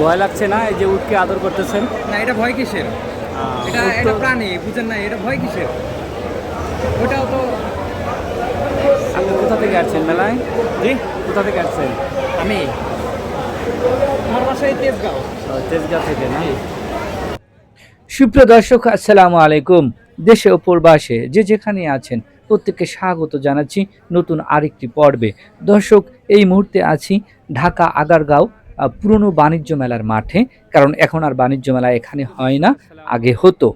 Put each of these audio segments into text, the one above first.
ভয় লাগছে না এই যে উটকে আদর করতেছেন। না এটা ভয় কিসের? এটা এটা প্রাণী বুঝেন না এটা ভয় কিসের? ওটাও তো আপনি কোথা থেকে আসছেন মেলায়? জি? কোথা থেকে আসছেন? আমি। আমার বাসায় তেজগাঁও। তেজগাঁও থেকে না? সুপ্রিয় দর্শক আসসালামু আলাইকুম। দেশে ও প্রবাসে যে যেখানে আছেন প্রত্যেককে স্বাগত জানাচ্ছি নতুন আরেকটি পর্বে। দর্শক এই মুহূর্তে আছি ঢাকা আগারগাঁও পুরনো বাণিজ্য মেলার মাঠে, কারণ এখন আর বাণিজ্য মেলা এখানে হয় না, আগে হতো।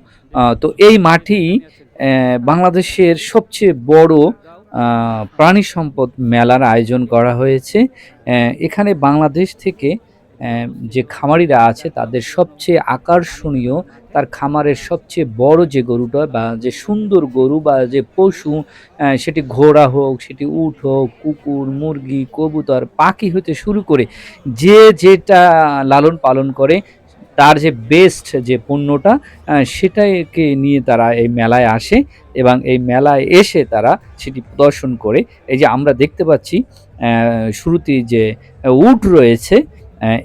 তো এই মাঠেই বাংলাদেশের সবচেয়ে বড় প্রাণী সম্পদ মেলার আয়োজন করা হয়েছে। এখানে বাংলাদেশ থেকে যে খামারিরা আছে, তাদের সবচেয়ে আকর্ষণীয়, তার খামারের সবচেয়ে বড় যে গরুটা বা যে সুন্দর গরু বা যে পশু সেটি ঘোড়া হোক, সেটি উট হোক, কুকুর, মুরগি, কবুতর, পাখি হতে শুরু করে যে যেটা লালন পালন করে, তার যে বেস্ট যে পণ্যটা সেটাকে নিয়ে তারা এই মেলায় আসে এবং এই মেলায় এসে তারা সেটি প্রদর্শন করে। এই যে আমরা দেখতে পাচ্ছি শুরুতেই যে উট রয়েছে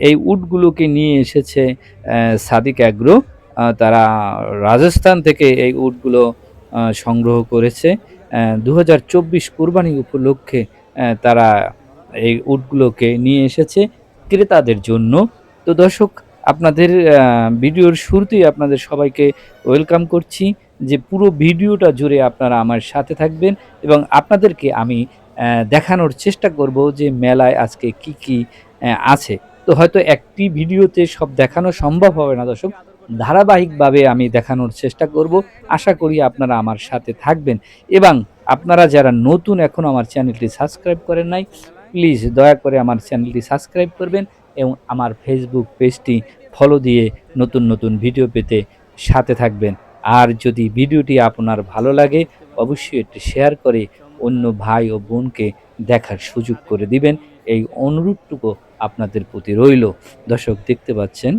এই উটগুলোকে নিয়ে এসেছে সাদিক অ্যাগ্রো। তারা রাজস্থান থেকে এই উটগুলো সংগ্রহ করেছে। দু হাজার চব্বিশ কোরবানি উপলক্ষে তারা এই উটগুলোকে নিয়ে এসেছে ক্রেতাদের জন্য। তো দর্শক, আপনাদের ভিডিওর শুরুতেই আপনাদের সবাইকে ওয়েলকাম করছি যে পুরো ভিডিওটা জুড়ে আপনারা আমার সাথে থাকবেন এবং আপনাদেরকে আমি দেখানোর চেষ্টা করব যে মেলায় আজকে কি কি আছে। তো হয়তো একটি ভিডিওতে সব দেখানো সম্ভব হবে না, দর্শক। ধারাবাহিকভাবে আমি দেখানোর চেষ্টা করব। আশা করি আপনারা আমার সাথে থাকবেন। এবং আপনারা যারা নতুন এখন আমার চ্যানেলটি সাবস্ক্রাইব করেন নাই, প্লিজ দয়া করে আমার চ্যানেলটি সাবস্ক্রাইব করবেন এবং আমার ফেসবুক পেজটি ফলো দিয়ে নতুন নতুন ভিডিও পেতে সাথে থাকবেন। আর যদি ভিডিওটি আপনার ভালো লাগে, অবশ্যই একটি শেয়ার করে অন্য ভাই ও বোনকে দেখার সুযোগ করে দিবেন। এই অনুরোধটুকু আপনাদের প্রতি রইল। দর্শক, দেখতে পাচ্ছেন,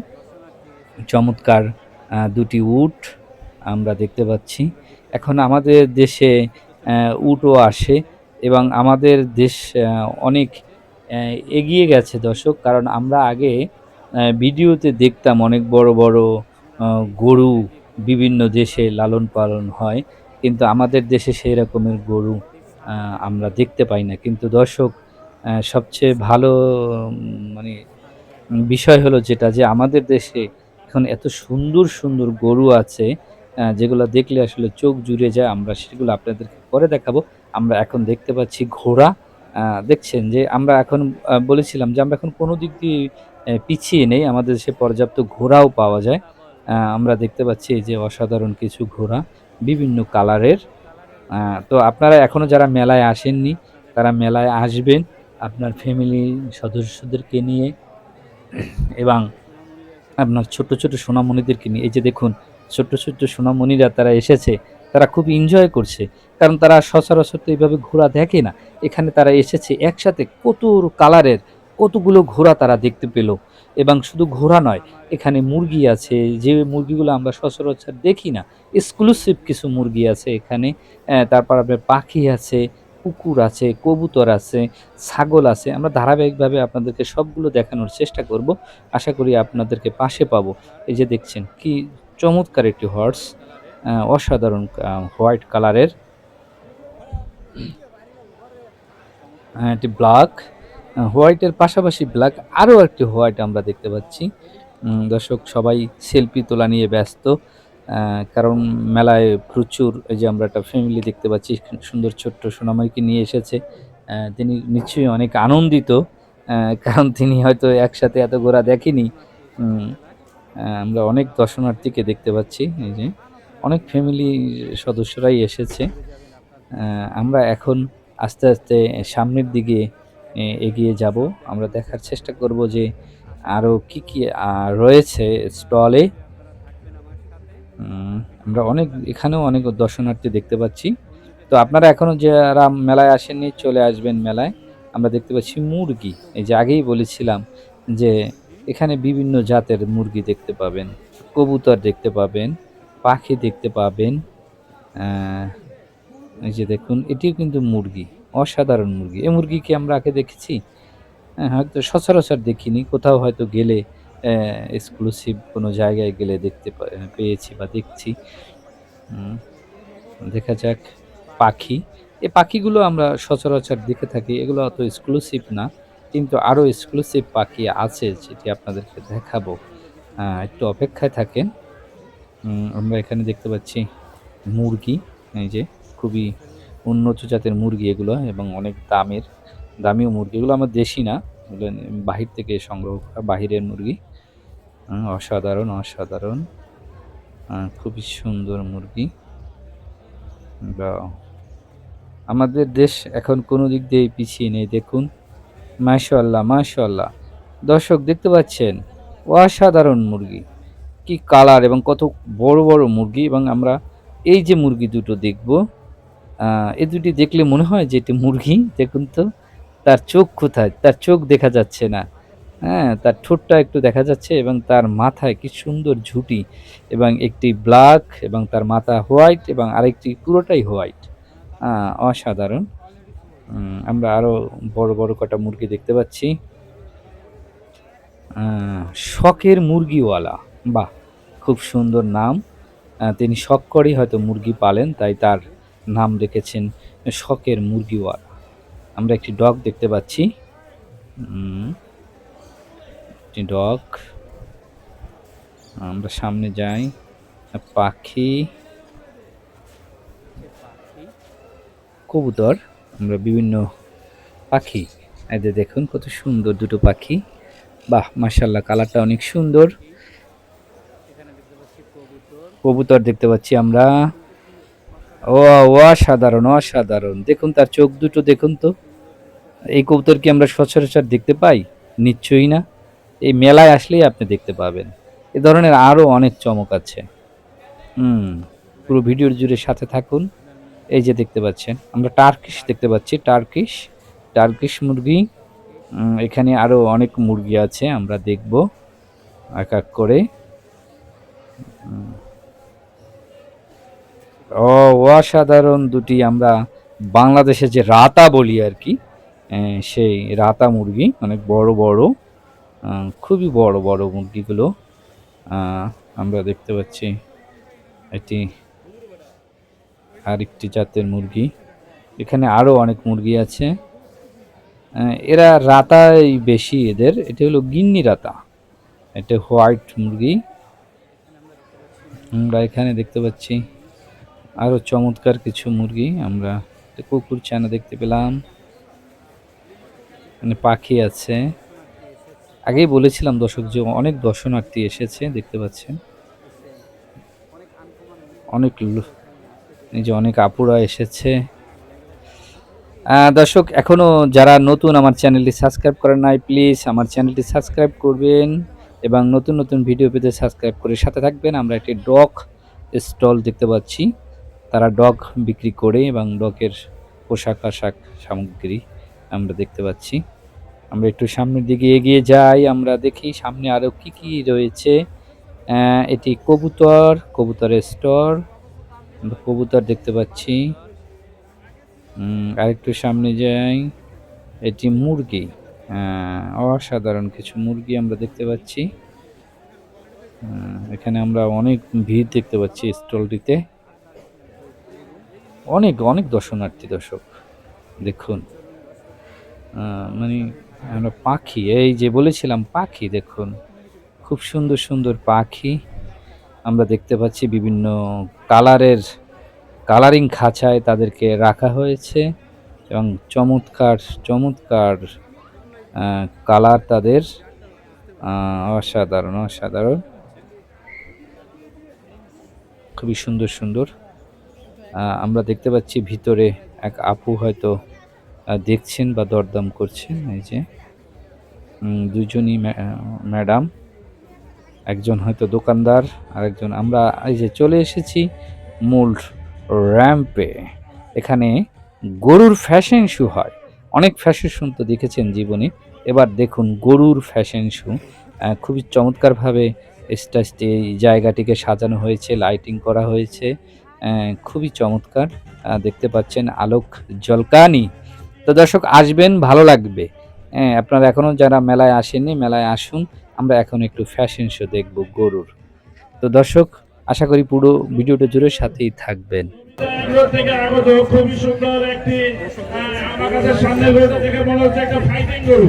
চমৎকার দুটি উট আমরা দেখতে পাচ্ছি। এখন আমাদের দেশে উটও আসে এবং আমাদের দেশ অনেক এগিয়ে গেছে দর্শক। কারণ আমরা আগে ভিডিওতে দেখতাম অনেক বড় বড় গরু বিভিন্ন দেশে লালন পালন হয়। কিন্তু আমাদের দেশে সেই রকমের গরু আমরা দেখতে পাই না। কিন্তু দর্শক সবচেয়ে ভালো মানে বিষয় হলো যেটা যে আমাদের দেশে এখন এত সুন্দর সুন্দর গরু আছে যেগুলো দেখলে আসলে চোখ জুড়ে যায়। আমরা সেগুলো আপনাদেরকে পরে দেখাবো। আমরা এখন দেখতে পাচ্ছি ঘোড়া দেখছেন যে আমরা এখন বলেছিলাম যে আমরা এখন কোনো দিক দিয়ে পিছিয়ে নেই। আমাদের দেশে পর্যাপ্ত ঘোড়াও পাওয়া যায়। আমরা দেখতে পাচ্ছি যে অসাধারণ কিছু ঘোড়া, বিভিন্ন কালারের। তো আপনারা এখনও যারা মেলায় আসেননি, তারা মেলায় আসবেন। আপনার ফ্যামিলি সদস্যদেরকে নিয়ে এবং আপনার ছোট ছোট সোনামণিদেরকে নিয়ে। এই যে দেখুন ছোট্ট ছোট্ট সোনামণিরা তারা এসেছে, তারা খুব এনজয় করছে, কারণ তারা সচরাচর তো এইভাবে ঘোড়া দেখে না। এখানে তারা এসেছে একসাথে কত কালারের, কতগুলো ঘোড়া তারা দেখতে পেল। এবং শুধু ঘোড়া নয়, এখানে মুরগি আছে, যে মুরগিগুলো আমরা সচরাচর দেখি না এক্সক্লুসিভ কিছু মুরগি আছে এখানে। তারপর আপনার পাখি আছে কুকুর আছে, কবুতর আছে, ছাগল আছে, আমরা ধারাবাহিকভাবে আপনাদেরকে সবগুলো দেখানোর চেষ্টা করব। আশা করি আপনাদেরকে পাশে পাবো। এই যে দেখছেন, কি চমৎকার একটি হর্স অসাধারণ হোয়াইট কালারের একটি ব্ল্যাক হোয়াইটের পাশাপাশি ব্ল্যাক আরও একটি হোয়াইট আমরা দেখতে পাচ্ছি। দর্শক, সবাই সেলফি তোলা নিয়ে ব্যস্ত। কারণ মেলায় প্রচুর এই যে আমরা একটা ফ্যামিলি দেখতে পাচ্ছি, সুন্দর ছোট্ট সোনামাইকে নিয়ে এসেছে। তিনি নিশ্চয়ই অনেক আনন্দিত কারণ তিনি হয়তো একসাথে এত ঘোরা দেখেনি। আমরা অনেক দর্শনার্থীকে দেখতে পাচ্ছি, এই যে অনেক ফ্যামিলি সদস্যরাই এসেছে। আমরা এখন আস্তে আস্তে সামনের দিকে এগিয়ে যাব। আমরা দেখার চেষ্টা করব যে আরও কি কি রয়েছে স্টলে আমরা অনেক, এখানেও অনেক দর্শনার্থী দেখতে পাচ্ছি। তো আপনারা এখনও যারা মেলায় আসেননি, চলে আসবেন মেলায়। আমরা দেখতে পাচ্ছি মুরগি। এই যে আগেই বলেছিলাম যে এখানে বিভিন্ন জাতের মুরগি দেখতে পাবেন। কবুতর দেখতে পাবেন, পাখি দেখতে পাবেন। এই যে দেখুন, এটিও কিন্তু মুরগি, অসাধারণ মুরগি। এই মুরগি কি আমরা আগে দেখেছি? হ্যাঁ হয়তো সচরাচর দেখিনি, কোথাও হয়তো গেলে এক্সক্লুসিভ কোনো জায়গায় গেলে দেখতে পেয়েছি বা দেখছি। দেখা যাক পাখি। এই পাখিগুলো আমরা সচরাচর দেখে থাকি, এগুলো অত এক্সক্লুসিভ না, কিন্তু আরও এক্সক্লুসিভ পাখি আছে যেটি আপনাদেরকে দেখাবো। একটু অপেক্ষায় থাকেন। আমরা এখানে দেখতে পাচ্ছি মুরগি, এই যে খুবই উন্নত জাতের মুরগি এগুলো এবং অনেক দামের, দামিও মুরগি। এগুলো আমার দেশি না বাহির থেকে সংগ্রহ করা বাহিরের মুরগি। অসাধারণ অসাধারণ। খুবই সুন্দর মুরগি। আমাদের দেশ এখন কোনো দিক দিয়ে পিছিয়ে নেই, দেখুন। মাশাল্লাহ মাশাল্লাহ দর্শক, দেখতে পাচ্ছেন? অসাধারণ মুরগি। কি কালার এবং কত বড় বড় মুরগি এবং আমরা এই যে মুরগি দুটো দেখব এই দুটি দেখলে মনে হয় যে এটি মুরগি, দেখুন তো। তার চোখ কোথায়? তার চোখ দেখা যাচ্ছে না। হ্যাঁ তার ঠোঁটটা একটু দেখা যাচ্ছে এবং তার মাথায় কি সুন্দর ঝুঁটি এবং একটি ব্ল্যাক এবং তার মাথা হোয়াইট এবং আরেকটি পুরোটাই হোয়াইট। অসাধারণ। আমরা আরও বড় বড় কটা মুরগি দেখতে পাচ্ছি। শখের মুরগিওয়ালা। বাহ, খুব সুন্দর নাম। তিনি শখ করেই হয়তো মুরগি পালেন, তাই তার নাম রেখেছেন শখের মুরগিওয়ালা। আমরা একটি ডগ দেখতে পাচ্ছি। একটি ডগ। আমরা সামনে যাই। পাখি। কবুতর। আমরা বিভিন্ন পাখি। এদের দেখুন, কত সুন্দর দুটো পাখি। বাহ মার্শাল্লাহ কালারটা অনেক সুন্দর। কবুতর দেখতে পাচ্ছি আমরা। ও অসাধারণ অসাধারণ। দেখুন, তার চোখ দুটো, দেখুন তো। এই কবুতর কি আমরা সচরাচর দেখতে পাই? নিশ্চয়ই না। এই মেলায় আসলেই আপনি দেখতে পাবেন। এ ধরনের আরও অনেক চমক আছে। হুম, পুরো ভিডিওর জুড়ে সাথে থাকুন। এই যে দেখতে পাচ্ছেন, আমরা টার্কিশ দেখতে পাচ্ছি, টার্কিশ টার্কিশ মুরগি। এখানে আরও অনেক মুরগি আছে, আমরা দেখব। এক এক করে। ও অসাধারণ দুটি আমরা বাংলাদেশে যে রাতা বলি আর কি সেই রাতা মুরগি, অনেক বড় বড় খুবই বড় বড় মুরগিগুলো আমরা দেখতে পাচ্ছি এটি আরেকটি জাতের মুরগি। এখানে আরও অনেক মুরগি আছে। এরা রাতাই বেশি এদের, এটা হলো গিন্নি রাতা। এটা হোয়াইট মুরগি। আমরা এখানে দেখতে পাচ্ছি আরও চমৎকার কিছু মুরগি। আমরা কুকুর চানা দেখতে পেলাম। মানে পাখি আছে। আগেই বলেছিলাম দর্শক যে অনেক দর্শনার্থী এসেছে, দেখতে পাচ্ছেন। অনেক এই যে অনেক আপুরা এসেছে। দর্শক, এখনও যারা নতুন আমার চ্যানেলটি সাবস্ক্রাইব করেন নাই, প্লিজ আমার চ্যানেলটি সাবস্ক্রাইব করবেন এবং নতুন নতুন ভিডিও পেতে সাবস্ক্রাইব করে সাথে থাকবেন। আমরা একটি ডগ স্টল দেখতে পাচ্ছি। তারা ডগ বিক্রি করে এবং ডগের পোশাক আশাক সামগ্রী আমরা দেখতে পাচ্ছি। আমরা একটু সামনের দিকে এগিয়ে যাই, আমরা দেখি সামনে আরও কি কি রয়েছে। এটি কবুতর, কবুতরের স্টোর, আমরা কবুতর দেখতে পাচ্ছি। আরেকটু সামনে যাই, এটি মুরগি। অসাধারণ কিছু মুরগি আমরা দেখতে পাচ্ছি। এখানে আমরা অনেক ভিড় দেখতে পাচ্ছি স্টলটিতে। অনেক অনেক দর্শনার্থী দর্শক, দেখুন। মানে আমরা পাখি, এই যে বলেছিলাম পাখি, দেখুন, খুব সুন্দর সুন্দর পাখি। আমরা দেখতে পাচ্ছি বিভিন্ন কালারের, কালারিং খাঁচায় তাদেরকে রাখা হয়েছে এবং চমৎকার চমৎকার কালার তাদের। অসাধারণ অসাধারণ। খুবই সুন্দর সুন্দর। আমরা দেখতে পাচ্ছি ভিতরে এক আপু হয়তো দেখছেন বা দরদাম করছেন, এই যে দুজনই ম্যা- ম্যাডাম, একজন হয়তো দোকানদার আর একজন আমরা এই যে চলে এসেছি মূল র্যাম্পে। এখানে গরুর ফ্যাশন শু হয়। অনেক ফ্যাশন শু তো দেখেছেন জীবনে। এবার দেখুন গরুর ফ্যাশন শু খুবই চমৎকারভাবে এই জায়গাটিকে সাজানো হয়েছে, লাইটিং করা হয়েছে খুবই চমৎকার। দেখতে পাচ্ছেন আলোক জলকানি তো দর্শক, আসবেন, ভালো লাগবে। হ্যাঁ আপনারা এখনও যারা মেলায় আসেননি, মেলায় আসুন। আমরা এখন একটু ফ্যাশন শো দেখব গরুর। তো দর্শক, আশা করি পুরো ভিডিওটা জুড়ে সাথেই থাকবেন। খুবই সুন্দর একটি সামনে মনে হচ্ছে একটা ফাইটিং গরু।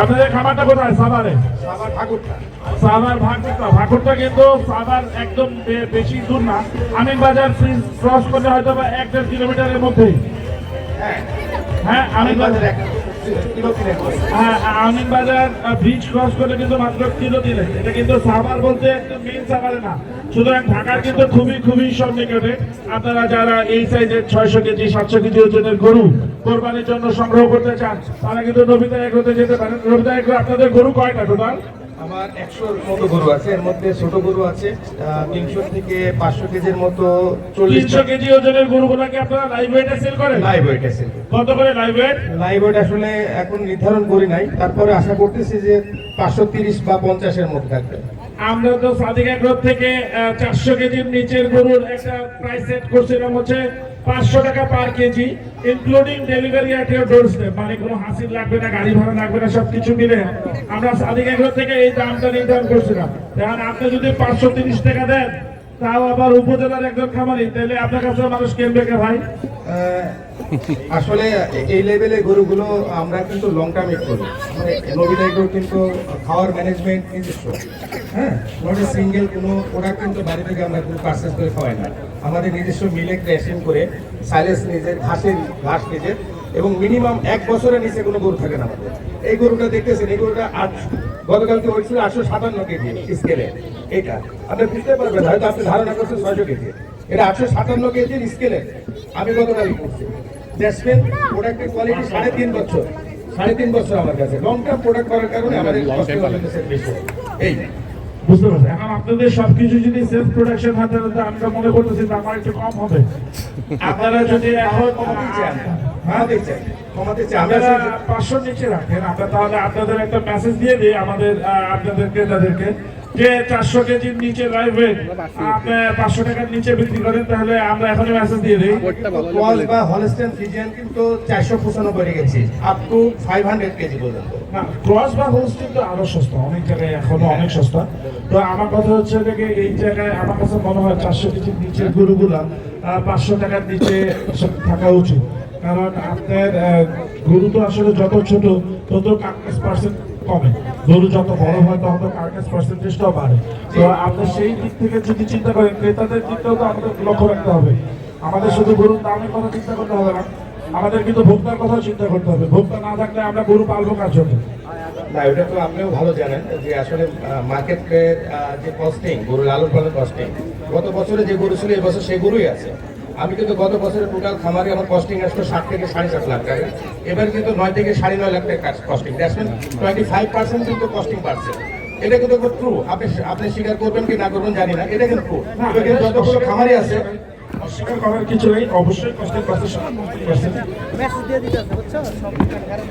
আপনাদের খামারটা কোথায়? সাভারে? সাভার ভাকুরটা। ভাকুরটা। কিন্তু সাভার একদম বেশি দূর না। আমিন বাজার ক্রস করলে হয়তো বা এক দেড় কিলোমিটারের মধ্যেই। হ্যাঁ। হ্যাঁ আমিন বাজার। হ্যাঁ আমিন বাজার ব্রিজ ক্রস করলে কিন্তু মাত্র কিলো দিলে এটা কিন্তু সাভার বলতে একদম মেইন সাভারে না। সুতরাং ঢাকার কিন্তু খুবই খুবই সন্নিকটে আপনারা যারা এই সাইজের ছয়শো কেজি সাতশো কেজি ওজনের গরু কোরবানির জন্য সংগ্রহ করতে চান তারা কিন্তু নবিতা এগ্রোতে যেতে পারেন। নবিতা এগ্রো আপনাদের গরু কয়টা টোটাল আমার একশোর মতো গরু আছে এর মধ্যে ছোট গরু আছে তিনশো থেকে পাঁচশো কেজির মতো চল্লিশ কেজি ওজনের গরুগুলোকে আপনারা লাইভ ওয়েটে সেল করেন? লাইভ ওয়েট আছে কত করে লাইভ ওয়েট লাইভ ওয়েট আসলে এখন নির্ধারণ করি নাই তারপরে আশা করতেছি যে পাঁচশো তিরিশ বা পঞ্চাশের মধ্যে থাকবে। আমরা তো সাদিকা গ্রুপ থেকে চারশো কেজির নিচের গরুর একটা প্রাইস সেট করছিলাম হচ্ছে পাঁচশো টাকা per KG including delivery step মানে কোনো হাসির লাগবে না, গাড়ি ভাড়া লাগবে না সব কিছু মিলে। আমরা সাদিকা এগ্রো থেকে এই দামটা নির্ধারণ করছিলাম। এখন আপনি যদি পাঁচশো তিরিশ টাকা দেন তাও আবার উপজেলার একজন খামারি। তাহলে আপনার কাছে মানুষ কিনবে কে ভাই? আসলে এই লেভেলে গরুগুলো আমরা কিন্তু লং টার্মে করি। মানে কিন্তু খাওয়ার ম্যানেজমেন্ট নিজস্ব। হ্যাঁ নট সিঙ্গেল কোনো প্রোডাক্ট কিন্তু বাইরে থেকে আমরা কোনো পারচেস করে খাওয়াই না। আমাদের নিজস্ব মিলে ক্রেশন করে সাইলেন্স নিজের ঘাসের ঘাস নিজের এবং মিনিমাম এক বছরের নিচে কোনো গরু থাকে না আমাদের। এই গরুটা দেখতেছেন, এই গরুটা আট গতকালকে হয়েছিল আটশো সাতান্ন কেজি স্কেলে এটা। আপনি বুঝতে পারবেন হয়তো আপনি ধারণা করছেন ছয়শো কেজি। এটা আটশো সাতান্ন কেজির স্কেলে আমি করছি। প্রোডাক্টের কোয়ালিটি সাড়ে তিন বছর। সাড়ে তিন বছর আমার কাছে। লং টার্ম প্রোডাক্ট করার কারণে আমাদের এই বুঝতে পারছি। এখন আপনাদের সবকিছু যদি সেলফ প্রোডাকশন আমরা মনে করতেছি যে আমার একটু কম হবে। আপনারা যদি এখন কমাতে চান। কমাতে চাই কমাতে চাই আপনারা পাঁচশো নিচে রাখেন। আমরা তাহলে আপনাদের একটা মেসেজ দিয়ে দিই আমাদের আহ, আপনাদের ক্রেতাদেরকে যে চারশো কেজির নিচে লাইভ আপনি পাঁচশো টাকার নিচে বিক্রি করেন তাহলে আমরা এখনই মেসেজ দিয়ে দিই। ক্রস বা হলস্টেন ফিজিয়ান কিন্তু চারশো পঁচানব্বই গেছে up to five hundred KG পর্যন্ত। না ক্রস বা হোস্টিং তো আরও সস্তা অনেক জায়গায় এখনও অনেক সস্তা। তো আমার কথা হচ্ছে যে এই জায়গায় আমার কাছে মনে হয় চারশো কেজির নিচের গরুগুলা পাঁচশো টাকার নিচে থাকা উচিত। কারণ আপনার গরু তো আসলে যত ছোট তত কার্কাস পার্সেন্ট কমে। গরু যত বড় হয় তত কার্কাস পার্সেন্টেজটাও বাড়ে। তো আপনি সেই দিক থেকে যদি চিন্তা করেন ক্রেতাদের দিকটাও তো আমাদের লক্ষ্য রাখতে হবে। আমাদের শুধু গরুর দামের কথা চিন্তা করতে হবে না, আমাদের কিন্তু ভোক্তার কথাও চিন্তা করতে হবে। ভোক্তা না থাকলে আমরা গরু পালবো কার জন্য? না, এটা তো আপনিও ভালো জানেন যে আসলে মার্কেটের যে কস্টিং গরু লালন পালন কস্টিং গত বছরে যে গরু ছিল এবছর সেই গরুই আছে। আমি কিন্তু গত বছরের টোটাল খামারে আমার কস্টিং আসলো ষাট থেকে সাড়ে সাত লাখ টাকা। এবার কিন্তু নয় থেকে সাড়ে নয় লাখ টাকা costing that's twenty five percent কিন্তু কস্টিং বাড়ছে। এটা কিন্তু ট্রু আপনি আপনি স্বীকার করবেন কি না করবেন জানি না। এটা কিন্তু ট্রু যতগুলো খামারি আছে অস্বীকার করার কিছু নেই। অবশ্যই কষ্টের কথা মেসেজ দিয়ে দিতে আছে বুঝছ? সব কারণ